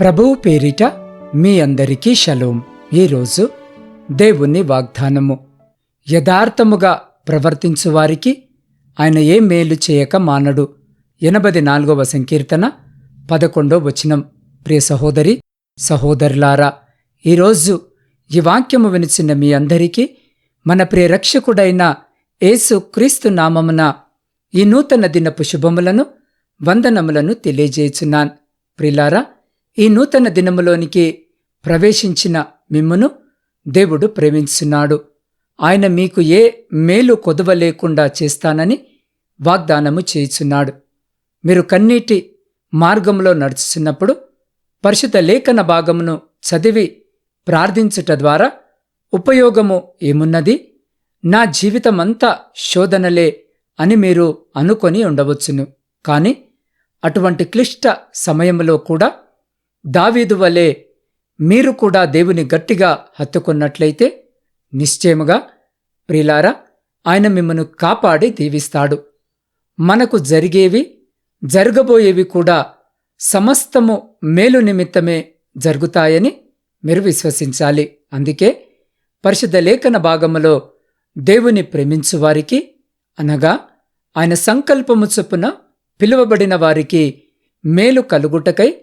ప్రభువు పేరిట మీ అందరికీ షలోం. ఈరోజు దేవుని వాగ్దానము. యథార్థముగా ప్రవర్తించువారికి ఆయన ఏ మేలు చేయక మానడు. ఎనభది నాలుగవ సంకీర్తన పదకొండో వచనం. ప్రియ సహోదరి సహోదరులారా ఈరోజు ఈ వాక్యము వినిచిన మీ అందరికీ మన ప్రియ రక్షకుడైన యేసు క్రీస్తు నామమున ఈ నూతన దినపు శుభములను వందనములను తెలియజేయుచున్నాన్. ప్రిలారా ఈ నూతన దినములోనికి ప్రవేశించిన మిమ్మును దేవుడు ప్రేమించున్నాడు. ఆయన మీకు ఏ మేలు కొదవ లేకుండా చేస్తానని వాగ్దానము చేయుచున్నాడు. మీరు కన్నీటి మార్గంలో నడుచుచున్నప్పుడు పరిశుద్ధ లేఖన భాగమును చదివి ప్రార్థించుట ద్వారా ఉపయోగము ఏమున్నది? నా జీవితమంతా శోధనలే అని మీరు అనుకొని ఉండవచ్చును. కాని అటువంటి క్లిష్ట సమయంలో కూడా దావీదు వలె మీరు కూడా దేవుని గట్టిగా హత్తుకున్నట్లయితే నిశ్చయముగా ప్రిలారా ఆయన మిమ్మను కాపాడి దీవిస్తాడు. మనకు జరిగేవి జరగబోయేవి కూడా సమస్తము మేలు నిమిత్తమే జరుగుతాయని మీరు విశ్వసించాలి. అందుకే పరిశుద్ధ లేఖన భాగములో దేవుని ప్రేమించు వారికి అనగా ఆయన సంకల్పము చొప్పున పిలువబడిన వారికి మేలు కలుగుటకై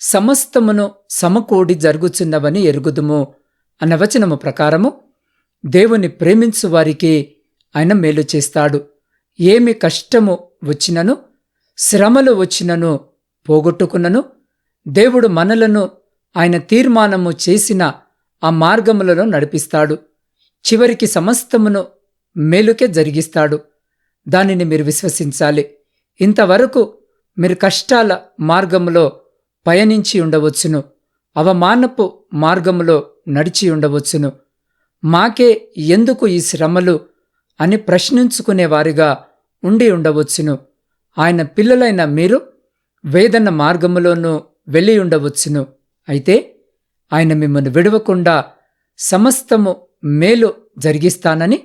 సమస్తమును సమకూడి జరుగుచున్నవని ఎరుగుదుము అన్న వచనము ప్రకారము దేవుని ప్రేమించు వారికి ఆయన మేలు చేస్తాడు. ఏమి కష్టము వచ్చినను శ్రమలు వచ్చినను పోగొట్టుకున్నను దేవుడు మనలను ఆయన తీర్మానము చేసిన ఆ మార్గములలో నడిపిస్తాడు. చివరికి సమస్తమును మేలుకే జరిగిస్తాడు. దానిని మీరు విశ్వసించాలి. ఇంతవరకు మీరు కష్టాల మార్గములో పయనించి ఉండవచ్చును. అవమానపు మార్గములో నడిచి ఉండవచ్చును. మాకే ఎందుకు ఈ శ్రమలు? అని ప్రశ్నించుకునేవారిగా ఉండి ఉండవచ్చును. ఆయన పిల్లలైన మీరు వేదన మార్గములోనూ వెళ్ళి ఉండవచ్చును. అయితే ఆయన మిమ్మల్ని విడవకుండా సమస్తము మేలు జరిగిస్తానని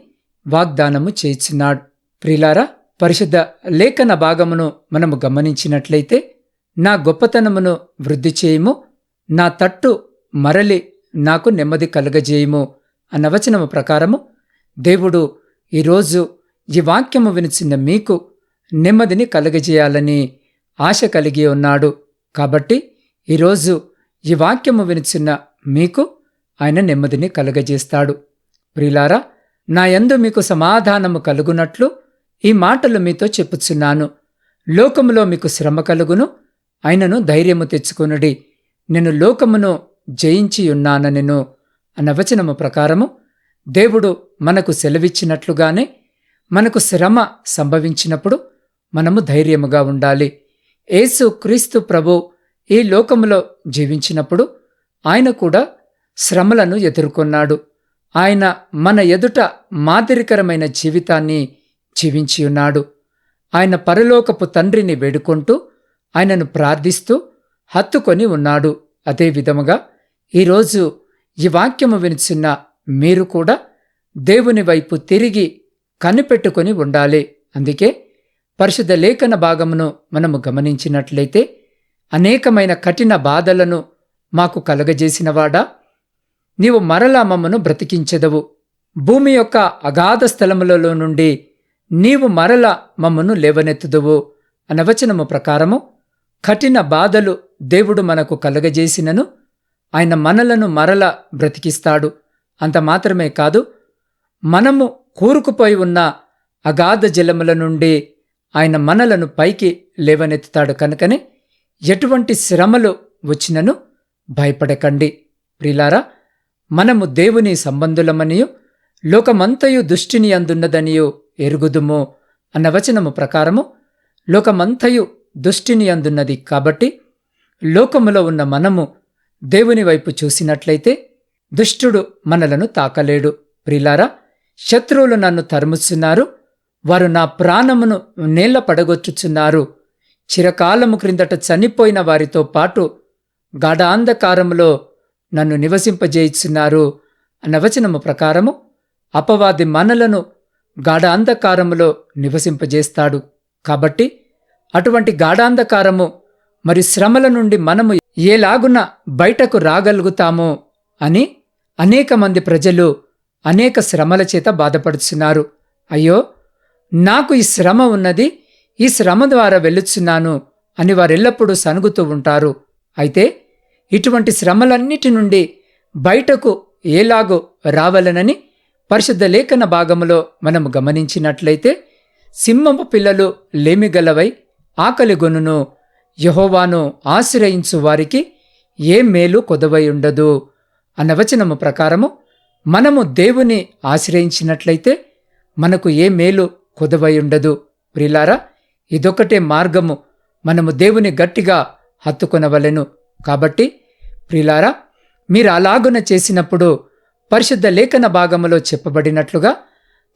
వాగ్దానము చేయుచున్నాడు. ప్రిలారా పరిశుద్ధ లేఖన భాగమును మనము గమనించినట్లయితే నా గొప్పతనమును వృద్ధి చేయము నా తట్టు మరలి నాకు నెమ్మది కలగజేయము అన్న వచనము ప్రకారము దేవుడు ఈరోజు ఈ వాక్యము వినిచిన మీకు నెమ్మదిని కలగజేయాలని ఆశ కలిగి ఉన్నాడు. కాబట్టి ఈరోజు ఈ వాక్యము వినిచిన మీకు ఆయన నెమ్మదిని కలగజేస్తాడు. ప్రిలారా నా యందు మీకు సమాధానము కలుగునట్లు ఈ మాటలు మీతో చెప్పుచున్నాను. లోకములో మీకు శ్రమ కలుగును ఆయనను ధైర్యము తెచ్చుకొనుడి. నేను లోకమును జయించియున్నానెను అన్న వచనము ప్రకారము దేవుడు మనకు సెలవిచ్చినట్లుగానే మనకు శ్రమ సంభవించినప్పుడు మనము ధైర్యముగా ఉండాలి. యేసు క్రీస్తు ప్రభు ఈ లోకములో జీవించినప్పుడు ఆయన కూడా శ్రమలను ఎదుర్కొన్నాడు. ఆయన మన ఎదుట మాదిరికరమైన జీవితాన్ని జీవించియున్నాడు. ఆయన పరలోకపు తండ్రిని వేడుకుంటూ ఆయనను ప్రార్థిస్తూ హత్తుకొని ఉన్నాడు. అదే విధముగా ఈరోజు ఈ వాక్యము వినిచిన్న మీరు కూడా దేవుని వైపు తిరిగి కనిపెట్టుకొని ఉండాలి. అందుకే పరిశుద్ధ లేఖన భాగమును మనము గమనించినట్లయితే అనేకమైన కఠిన బాధలను మాకు కలగజేసినవాడా? నీవు మరలా మమ్మను బ్రతికించెదవు. భూమి యొక్క అగాధ స్థలములలో నుండి నీవు మరల మమ్మను లేవనెత్తుదువు. అనవచనము ప్రకారము కఠిన బాధలు దేవుడు మనకు కలగజేసినను. ఆయన మనలను మరల బ్రతికిస్తాడు. అంత మాత్రమే కాదు మనము కూరుకుపోయి ఉన్న అగాధ జలముల నుండి ఆయన మనలను పైకి లేవనెత్తుతాడు కనుకనే ఎటువంటి శ్రమలు వచ్చినను భయపడకండి. ప్రిలారా మనము దేవుని సంబంధులమనియు లోకమంతయు దుష్టిని అందున్నదనియు ఎరుగుదుము అన్న వచనము ప్రకారము లోకమంతయు దుష్టిని అందున్నది కాబట్టి లోకములో ఉన్న మనము దేవుని వైపు చూసినట్లయితే దుష్టుడు మనలను తాకలేడు. ప్రిలారా శత్రువులు నన్ను తరుముచున్నారు వారు నా ప్రాణమును నేల పడగొచ్చుచున్నారు. చిరకాలము క్రిందట చనిపోయిన వారితో పాటు గాఢాంధకారములో నన్ను నివసింపజేయిస్తున్నారు అన్న వచనము ప్రకారము అపవాది మనలను గాఢ అంధకారములో నివసింపజేస్తాడు. కాబట్టి అటువంటి గాఢాంధకారము మరి శ్రమల నుండి మనము ఏలాగున బయటకు రాగలుగుతామో అని అనేక మంది ప్రజలు అనేక శ్రమల చేత బాధపడుతున్నారు అయ్యో నాకు ఈ శ్రమ ఉన్నది ఈ శ్రమ ద్వారా వెళ్ళుచున్నాను అని వారెల్లప్పుడూ సనుగుతూ ఉంటారు. అయితే ఇటువంటి శ్రమలన్నిటి నుండి బయటకు ఏలాగో రావాలనని పరిశుద్ధ లేఖన భాగములో మనం గమనించినట్లయితే సింహపు పిల్లలు లేమిగలవై ఆకలిగొనును యహోవాను ఆశ్రయించు వారికి ఏ మేలు కొదవై ఉండదు. అన్న వచనము ప్రకారము మనము దేవుని ఆశ్రయించినట్లయితే మనకు ఏ మేలు కొదవయుండదు ప్రిలారా ఇదొకటే మార్గము మనము దేవుని గట్టిగా హత్తుకొనవలెను. కాబట్టి ప్రిలారా మీరు అలాగున చేసినప్పుడు పరిశుద్ధ లేఖన భాగములో చెప్పబడినట్లుగా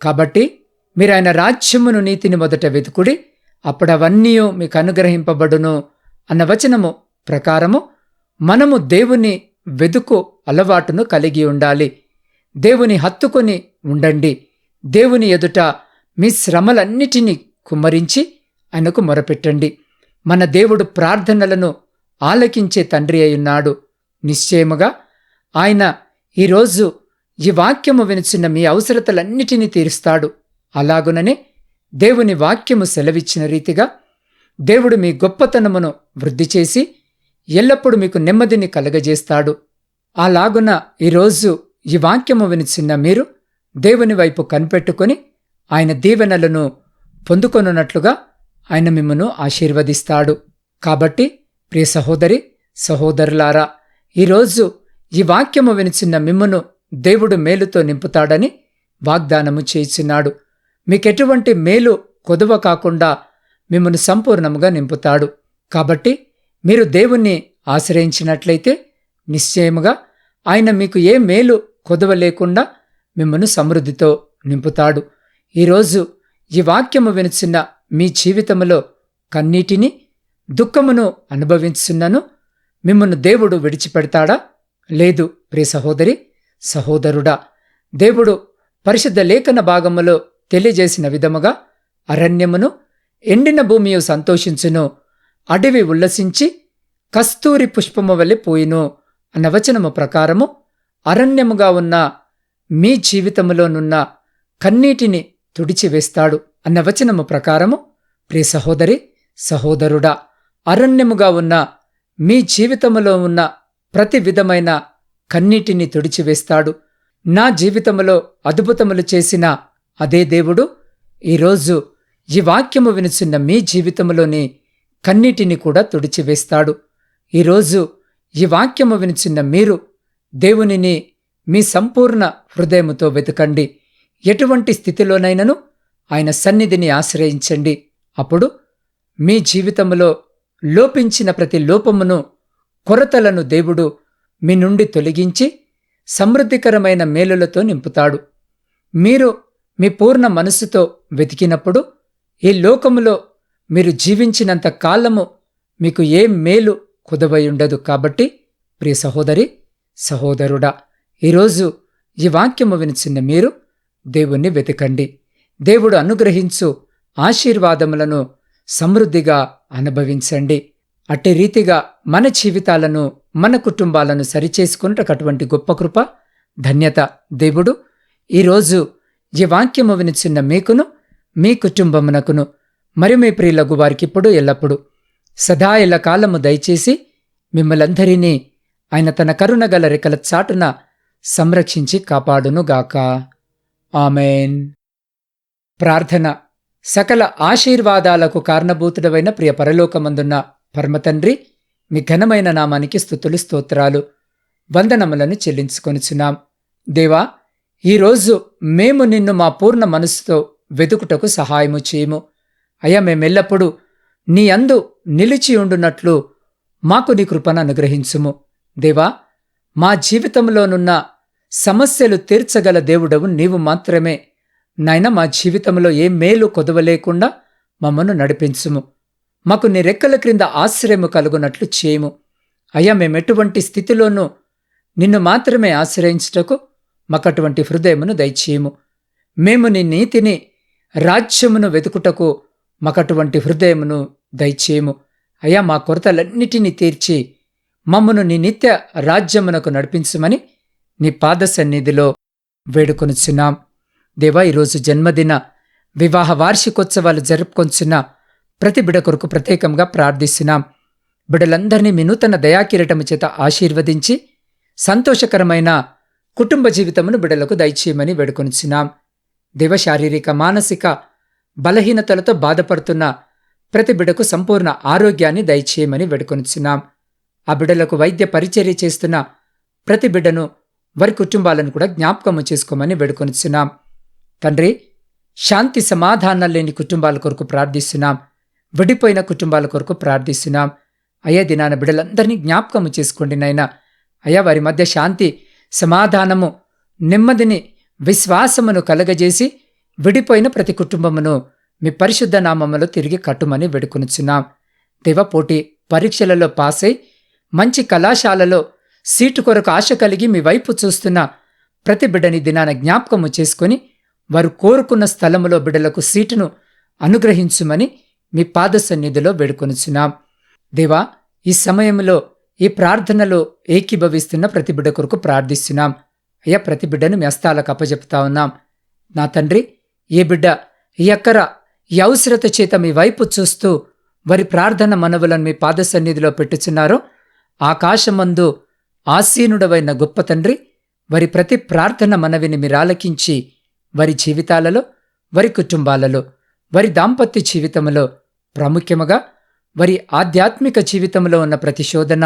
కాబట్టి మీరు ఆయన రాజ్యమును నీతిని మొదట వెతుకుడి అప్పుడవన్నీ మీకు అనుగ్రహింపబడును అన్న వచనము ప్రకారము మనము దేవుని వెదుకు అలవాటును కలిగి ఉండాలి. దేవుని హత్తుకొని ఉండండి. దేవుని ఎదుట మీ శ్రమలన్నిటినీ కుమ్మరించి ఆయనకు మొరపెట్టండి. మన దేవుడు ప్రార్థనలను ఆలకించే తండ్రి అయ్యున్నాడు నిశ్చయముగా ఆయన ఈరోజు ఈ వాక్యము వినిచిన మీ అవసరతలన్నిటినీ తీరుస్తాడు. అలాగుననే దేవుని వాక్యము సెలవిచ్చిన రీతిగా దేవుడు మీ గొప్పతనమును వృద్ధి చేసి ఎల్లప్పుడూ మీకు నెమ్మదిని కలగజేస్తాడు. అలాగున ఈరోజు ఈ వాక్యము వినిచిన్న మీరు దేవుని వైపు కనిపెట్టుకొని ఆయన దీవెనలను పొందుకొనున్నట్లుగా ఆయన మిమ్మను ఆశీర్వదిస్తాడు. కాబట్టి ప్రియ సహోదరి సహోదరులారా ఈరోజు ఈ వాక్యము వినిచిన్న మిమ్మను దేవుడు మేలుతో నింపుతాడని వాగ్దానము చేయుచున్నాడు. మీకెటువంటి మేలు కొదువ కాకుండా మిమ్మల్ని సంపూర్ణముగా నింపుతాడు. కాబట్టి మీరు దేవుణ్ణి ఆశ్రయించినట్లయితే నిశ్చయముగా ఆయన మీకు ఏ మేలు కొదవ లేకుండా మిమ్మను సమృద్ధితో నింపుతాడు. ఈరోజు ఈ వాక్యము వినుచున్న మీ జీవితములో కన్నీటిని దుఃఖమును అనుభవించున్నను మిమ్మను దేవుడు విడిచిపెడతాడా? లేదు ప్రియ సహోదరి సహోదరుడా దేవుడు పరిశుద్ధ లేఖన భాగములో తెలియజేసిన విధముగా అరణ్యమును ఎండిన భూమియు సంతోషించును అడవి ఉల్లసించి కస్తూరి పుష్పము వలె పోయిను అన్న వచనము ప్రకారము అరణ్యముగా ఉన్న మీ జీవితములోనున్న కన్నీటిని తుడిచివేస్తాడు అన్న వచనము ప్రకారము ప్రియ సహోదరి సహోదరుడా అరణ్యముగా ఉన్న మీ జీవితములో ఉన్న ప్రతి విధమైన కన్నీటిని తుడిచివేస్తాడు. నా జీవితములో అద్భుతములు చేసిన అదే దేవుడు ఈరోజు ఈ వాక్యము వినుచున్న మీ జీవితంలోని కన్నిటిని కూడా తుడిచివేస్తాడు. ఈరోజు ఈ వాక్యము వినుచున్న మీరు దేవునిని మీ సంపూర్ణ హృదయముతో వెతకండి. ఎటువంటి స్థితిలోనైనను ఆయన సన్నిధిని ఆశ్రయించండి. అప్పుడు మీ జీవితములో లోపించిన ప్రతి లోపమును కొరతలను దేవుడు మీ నుండి తొలగించి సమృద్ధికరమైన మేలులతో నింపుతాడు. మీరు మీ పూర్ణ మనస్సుతో వెతికినప్పుడు ఈ లోకములో మీరు జీవించినంత కాలము మీకు ఏ మేలు కుదవై ఉండదు కాబట్టి ప్రియ సహోదరి సహోదరుడా ఈరోజు ఈ వాక్యము వినిచిన్న మీరు దేవుణ్ణి వెతకండి. దేవుడు అనుగ్రహించు ఆశీర్వాదములను సమృద్ధిగా అనుభవించండి. అట్టి రీతిగా మన జీవితాలను మన కుటుంబాలను సరిచేసుకున్నటటువంటి గొప్ప కృప ధన్యత దేవుడు. ఈరోజు ఈ వాక్యము వినిచిన్న మీకును మీ కుటుంబమునకును మరి మీ ప్రియులకు వారికిప్పుడు ఎల్లప్పుడు సదా ఎల్ల కాలము దయచేసి మిమ్మలందరినీ ఆయన తన కరుణగల రెక్కల చాటున సంరక్షించి కాపాడునుగాక. ఆమెన్. ప్రార్థన. సకల ఆశీర్వాదాలకు కారణభూతుడవైన ప్రియ పరలోకమందున్న పరమతండ్రి మీ ఘనమైన నామానికి స్థుతులు స్తోత్రాలు వందనములను చెల్లించుకొనుచున్నాం. దేవా ఈరోజు మేము నిన్ను మా పూర్ణ మనస్సుతో వెతుకుటకు సహాయము చేయము. అయ్యా మేమెల్లప్పుడూ నీ అందు నిలిచి ఉండునట్లు మాకు నీ కృపను అనుగ్రహించుము. దేవా మా జీవితంలోనున్న సమస్యలు తీర్చగల దేవుడవు నీవు మాత్రమే. నాయన మా జీవితంలో ఏ మేలు కొదవలేకుండా మమ్మను నడిపించుము. మాకు నీ రెక్కల క్రింద ఆశ్రయము కలుగునట్లు చేయము. అయ్యా మేమెటువంటి స్థితిలోనూ నిన్ను మాత్రమే ఆశ్రయించుటకు మాకటువంటి హృదయమును దయచేయము. మేము నీ నీతిని రాజ్యమును వెతుకుటకు మాకటువంటి హృదయమును దయచేయము. అయ్యా మా కొరతలన్నిటినీ తీర్చి మమ్మను నీ నిత్య రాజ్యమునకు నడిపించమని నీ పాద సన్నిధిలో వేడుకొనుచున్నాం. దేవా ఈరోజు జన్మదిన వివాహ వార్షికోత్సవాలు జరుపుకొంచున్న ప్రతి బిడ కొరకు ప్రత్యేకంగా ప్రార్థిస్తున్నాం. బిడలందరినీ మీ నూతన దయాకిరటము చేత ఆశీర్వదించి సంతోషకరమైన కుటుంబ జీవితమును బిడలకు దయచేయమని వేడుకొనిచ్చినాం దేవ శారీరక మానసిక బలహీనతలతో బాధపడుతున్న ప్రతి బిడకు సంపూర్ణ ఆరోగ్యాన్ని దయచేయమని వేడుకొనిచ్చినాం ఆ బిడలకు వైద్య పరిచర్య చేస్తున్న ప్రతి బిడ్డను వారి కుటుంబాలను కూడా జ్ఞాపకము చేసుకోమని వేడుకొనిచ్చున్నాం తండ్రి శాంతి సమాధానాలు లేని కుటుంబాల కొరకు ప్రార్థిస్తున్నాం. విడిపోయిన కుటుంబాల కొరకు ప్రార్థిస్తున్నాం. అయ్యా దినాన బిడ్డలందరినీ జ్ఞాపకము చేసుకోండి నాయనా. అయ్యా వారి మధ్య శాంతి సమాధానము నెమ్మదిని విశ్వాసమును కలగజేసి విడిపోయిన ప్రతి కుటుంబమును మీ పరిశుద్ధ నామములో తిరిగి కట్టుమని వేడుకొనుచున్నాం. దేవ పోటీ పరీక్షలలో పాస్ మంచి కళాశాలలో సీటు కొరకు ఆశ కలిగి మీ వైపు చూస్తున్న ప్రతి బిడ్డని దినాన జ్ఞాపకము చేసుకొని వారు కోరుకున్న స్థలములో బిడ్డలకు సీటును అనుగ్రహించుమని మీ పాద సన్నిధిలో వేడుకొనుచున్నాం. దేవా ఈ సమయంలో ఈ ప్రార్థనలో ఏకీభవిస్తున్న ప్రతి బిడ్డ కొరకు ప్రార్థిస్తున్నాం. అయ్యా ప్రతి బిడ్డను మీ హస్తాలకు అప్పజెపుతా ఉన్నాం. నా తండ్రి ఏ బిడ్డ ఈ అక్కర ఈ అవసరత చేత మీ వైపు చూస్తూ వారి ప్రార్థన మనవులను మీ పాద సన్నిధిలో పెట్టుచున్నారో ఆకాశమందు ఆసీనుడవైన గొప్ప తండ్రి వారి ప్రతి ప్రార్థన మనవిని మీరు ఆలకించి వారి జీవితాలలో వారి కుటుంబాలలో వారి దాంపత్య జీవితంలో ప్రాముఖ్యముగా వారి ఆధ్యాత్మిక జీవితంలో ఉన్న ప్రతిశోధన